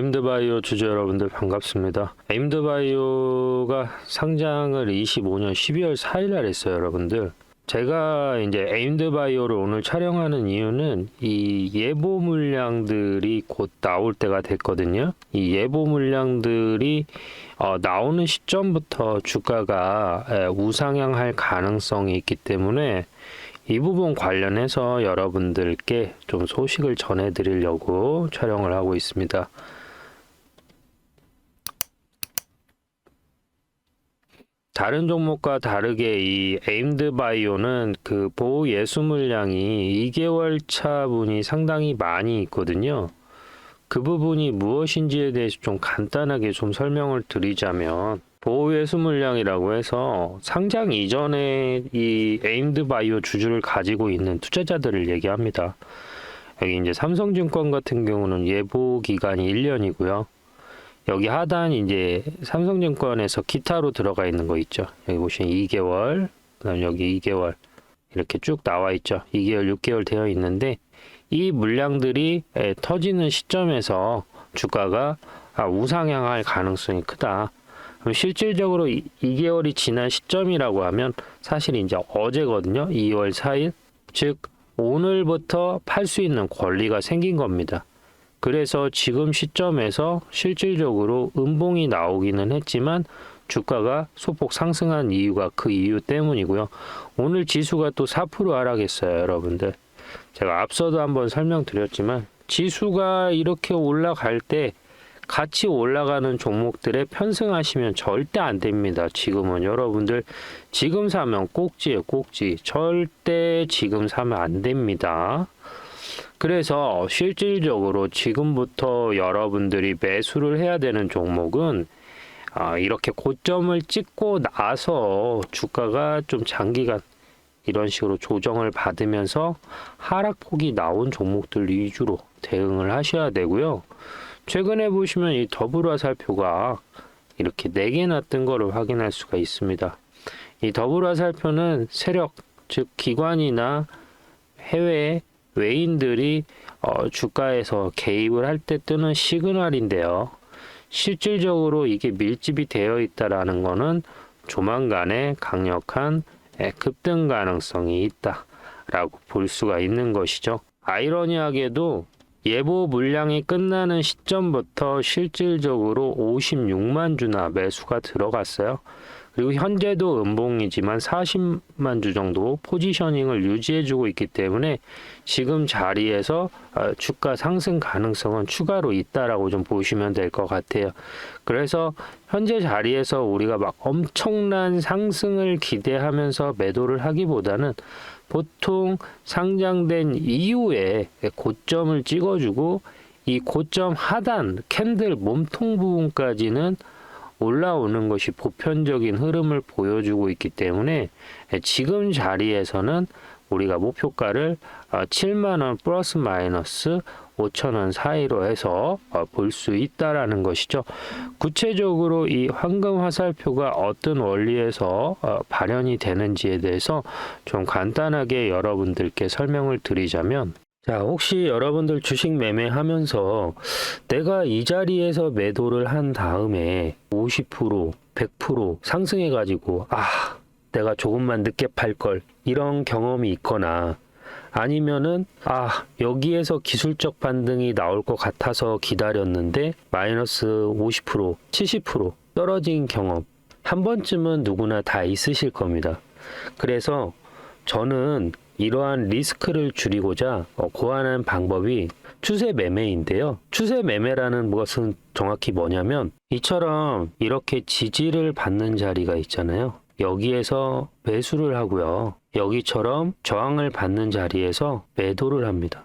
에임드바이오 주주 여러분들 반갑습니다. 에임드바이오가 상장을 25년 12월 4일 날 했어요, 여러분들. 제가 이제 에임드바이오를 오늘 촬영하는 이유는 이 예보 물량들이 곧 나올 때가 됐거든요. 이 예보 물량들이 어, 나오는 시점부터 주가가 에, 우상향할 가능성이 있기 때문에 이 부분 관련해서 여러분들께 좀 소식을 전해드리려고 촬영을 하고 있습니다. 다른 종목과 다르게 이 에임드 바이오는 그 보호 예수 물량이 2개월 차 분이 상당히 많이 있거든요. 그 부분이 무엇인지에 대해서 좀 간단하게 좀 설명을 드리자면 보호 예수 물량이라고 해서 상장 이전에 이 에임드 바이오 주주를 가지고 있는 투자자들을 얘기합니다. 여기 이제 삼성증권 같은 경우는 예보 기간이 1년이고요. 여기 하단 이제 삼성증권에서 기타로 들어가 있는 거 있죠. 여기 보시면 2개월, 그다음 여기 2개월 이렇게 쭉 나와 있죠. 2개월, 6개월 되어 있는데 이 물량들이 에, 터지는 시점에서 주가가 아, 우상향할 가능성이 크다. 그럼 실질적으로 2개월이 지난 시점이라고 하면 사실 이제 어제거든요. 2월 4일. 즉 오늘부터 팔 수 있는 권리가 생긴 겁니다. 그래서 지금 시점에서 실질적으로 음봉이 나오기는 했지만 주가가 소폭 상승한 이유가 그 이유 때문이고요. 오늘 지수가 또 4% 하락했어요, 여러분들. 제가 앞서도 한번 설명드렸지만 지수가 이렇게 올라갈 때 같이 올라가는 종목들에 편승하시면 절대 안 됩니다. 지금은 여러분들 지금 사면 꼭지예요, 꼭지. 절대 지금 사면 안 됩니다. 그래서 실질적으로 지금부터 여러분들이 매수를 해야 되는 종목은 아, 이렇게 고점을 찍고 나서 주가가 좀 장기간 이런 식으로 조정을 받으면서 하락폭이 나온 종목들 위주로 대응을 하셔야 되고요. 최근에 보시면 이 더불어살표가 이렇게 4개나 뜬 거를 확인할 수가 있습니다. 이 더불어살표는 세력, 즉 기관이나 해외 외인들이 어, 주가에서 개입을 할 때 뜨는 시그널인데요. 실질적으로 이게 밀집이 되어 있다라는 것은 조만간에 강력한 예, 급등 가능성이 있다라고 볼 수가 있는 것이죠. 아이러니하게도 예보 물량이 끝나는 시점부터 실질적으로 56만 주나 매수가 들어갔어요. 그리고 현재도 음봉이지만 40만 주 정도 포지셔닝을 유지해주고 있기 때문에 지금 자리에서 어, 주가 상승 가능성은 추가로 있다라고 좀 보시면 될 것 같아요. 그래서 현재 자리에서 우리가 막 엄청난 상승을 기대하면서 매도를 하기보다는 보통 상장된 이후에 고점을 찍어주고 이 고점 하단 캔들 몸통 부분까지는 올라오는 것이 보편적인 흐름을 보여주고 있기 때문에 지금 자리에서는 우리가 목표가를 7만 원 플러스 마이너스 5천 원 사이로 해서 볼 수 있다라는 것이죠. 구체적으로 이 황금 화살표가 어떤 원리에서 어, 발현이 되는지에 대해서 좀 간단하게 여러분들께 설명을 드리자면 자, 혹시 여러분들 주식 매매하면서 내가 이 자리에서 매도를 한 다음에 50%, 100% 상승해가지고, 아, 내가 조금만 늦게 팔 걸, 이런 경험이 있거나, 아니면은, 아, 여기에서 기술적 반등이 나올 것 같아서 기다렸는데, 마이너스 50%, 70% 떨어진 경험, 한 번쯤은 누구나 다 있으실 겁니다. 그래서 저는 이러한 리스크를 줄이고자 어, 고안한 방법이 추세 매매인데요. 추세 매매라는 것은 정확히 뭐냐면 이처럼 이렇게 지지를 받는 자리가 있잖아요. 여기에서 매수를 하고요. 여기처럼 저항을 받는 자리에서 매도를 합니다.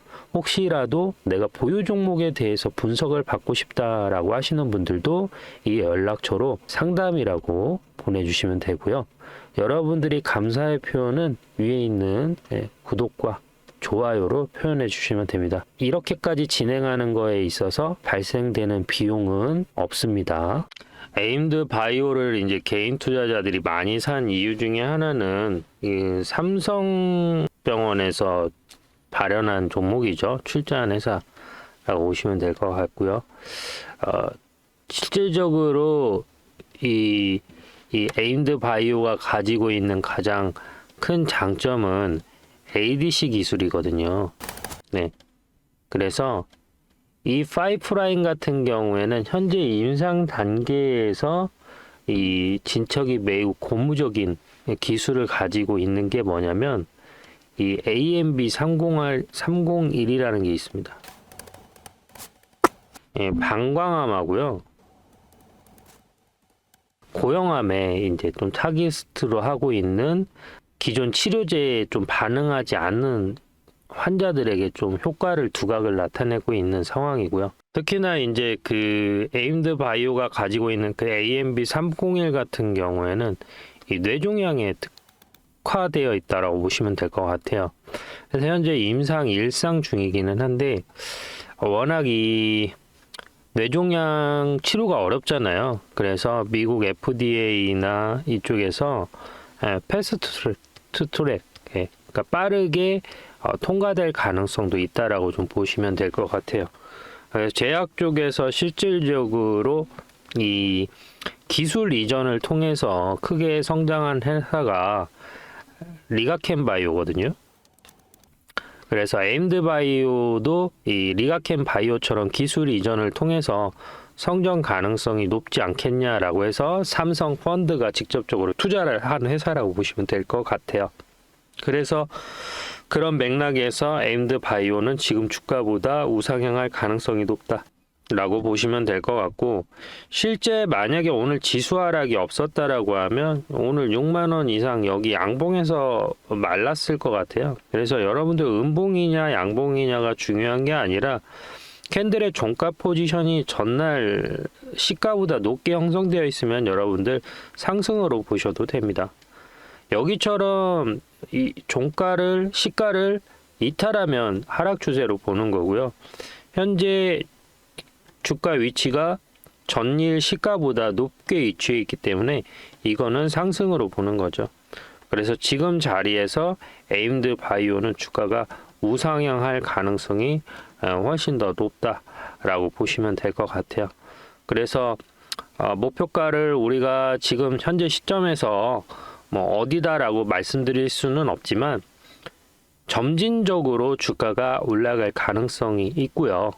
혹시라도 내가 보유 종목에 대해서 분석을 받고 싶다라고 하시는 분들도 이 연락처로 상담이라고 보내주시면 되고요. 여러분들이 감사의 표현은 위에 있는 예, 구독과 좋아요로 표현해 주시면 됩니다. 이렇게까지 진행하는 거에 있어서 발생되는 비용은 없습니다. 에임드 바이오를 이제 개인 투자자들이 많이 산 이유 중에 하나는 이 삼성병원에서 발현한 종목이죠. 출자한 회사라고 보시면 될 것 같고요. 어, 실질적으로 이, 이 에임드 바이오가 가지고 있는 가장 큰 장점은 ADC 기술이거든요. 네. 그래서 이 파이프라인 같은 경우에는 현재 임상 단계에서 이 진척이 매우 고무적인 기술을 가지고 있는 게 뭐냐면 이 AMB 301, 301이라는 게 있습니다. 예, 방광암하고요. 고형암에 이제 좀 타깃으로 하고 있는 기존 치료제에 좀 반응하지 않는 환자들에게 좀 효과를 두각을 나타내고 있는 상황이고요. 특히나 이제 그 에임드 바이오가 가지고 있는 그 AMB 301 같은 경우에는 이 뇌종양에 특 화되어 있다라고 보시면 될 것 같아요. 그래서 현재 임상 일상 중이기는 한데 워낙 이 뇌종양 치료가 어렵잖아요. 그래서 미국 FDA나 이쪽에서 에, 패스트 트랙, 예, 그러니까 빠르게 어, 통과될 가능성도 있다라고 좀 보시면 될 것 같아요. 제약 쪽에서 실질적으로 이 기술 이전을 통해서 크게 성장한 회사가 리가켄 바이오거든요. 그래서 에임드 바이오도 이 리가켄 바이오처럼 기술 이전을 통해서 성장 가능성이 높지 않겠냐라고 해서 삼성 펀드가 직접적으로 투자를 한 회사라고 보시면 될 것 같아요. 그래서 그런 맥락에서 에임드 바이오는 지금 주가보다 우상향할 가능성이 높다. 라고 보시면 될 것 같고 실제 만약에 오늘 지수 하락이 없었다라고 하면 오늘 6만 원 이상 여기 양봉에서 말랐을 것 같아요. 그래서 여러분들 음봉이냐 양봉이냐가 중요한 게 아니라 캔들의 종가 포지션이 전날 시가보다 높게 형성되어 있으면 여러분들 상승으로 보셔도 됩니다. 여기처럼 이 종가를 시가를 이탈하면 하락 추세로 보는 거고요. 현재 주가 위치가 전일 시가보다 높게 위치해 있기 때문에 이거는 상승으로 보는 거죠. 그래서 지금 자리에서 에임드 바이오는 주가가 우상향할 가능성이 어, 훨씬 더 높다라고 보시면 될 것 같아요. 그래서 어, 목표가를 우리가 지금 현재 시점에서 뭐 어디다라고 말씀드릴 수는 없지만 점진적으로 주가가 올라갈 가능성이 있고요.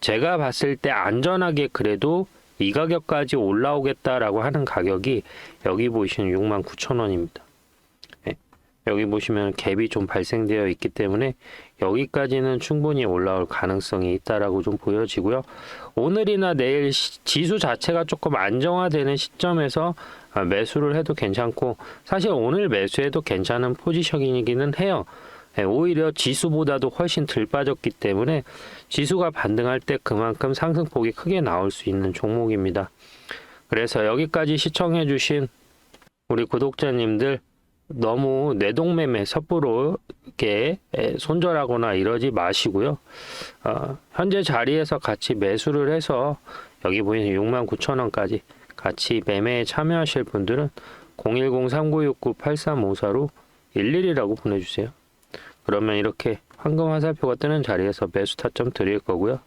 제가 봤을 때 안전하게 그래도 이 가격까지 올라오겠다라고 하는 가격이 여기 보시는 6만 9천 원입니다. 예, 여기 보시면 갭이 좀 발생되어 있기 때문에 여기까지는 충분히 올라올 가능성이 있다라고 좀 보여지고요. 오늘이나 내일 시- 지수 자체가 조금 안정화되는 시점에서 아, 매수를 해도 괜찮고 사실 오늘 매수해도 괜찮은 포지션이기는 해요. 예, 오히려 지수보다도 훨씬 덜 빠졌기 때문에 지수가 반등할 때 그만큼 상승폭이 크게 나올 수 있는 종목입니다. 그래서 여기까지 시청해 주신 우리 구독자님들 너무 내동매매 섣부로 이렇게 에, 손절하거나 이러지 마시고요. 어, 현재 자리에서 같이 매수를 해서 여기 보이는 6만 9천 원까지 같이 매매에 참여하실 분들은 010-3969-8354로 11이라고 보내주세요. 그러면 이렇게 황금 화살표가 뜨는 자리에서 매수 타점 드릴 거고요.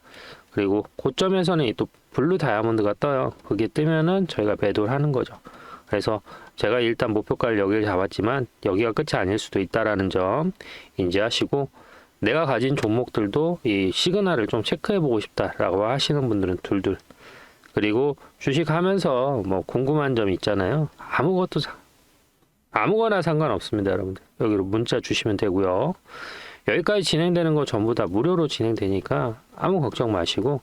그리고 고점에서는 이또 블루 다이아몬드가 떠요. 그게 뜨면은 저희가 매도를 하는 거죠. 그래서 제가 일단 목표가를 여기를 잡았지만 여기가 끝이 아닐 수도 있다라는 점 인지하시고 내가 가진 종목들도 이 시그널을 좀 체크해 보고 싶다라고 하시는 분들은 둘둘 그리고 주식 하면서 뭐 궁금한 점 있잖아요. 아무것도 사, 아무거나 상관없습니다, 여러분들. 여기로 문자 주시면 되고요. 여기까지 진행되는 거 전부 다 무료로 진행되니까 아무 걱정 마시고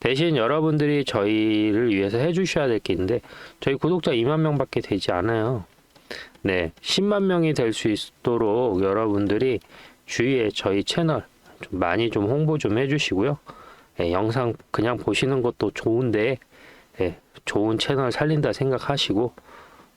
대신 여러분들이 저희를 위해서 해주셔야 될 게 있는데 저희 구독자 2만 명밖에 되지 않아요. 네, 10만 명이 될 수 있도록 여러분들이 주위에 저희 채널 좀 많이 좀 홍보 좀 해주시고요. 네, 영상 그냥 보시는 것도 좋은데 네, 좋은 채널 살린다 생각하시고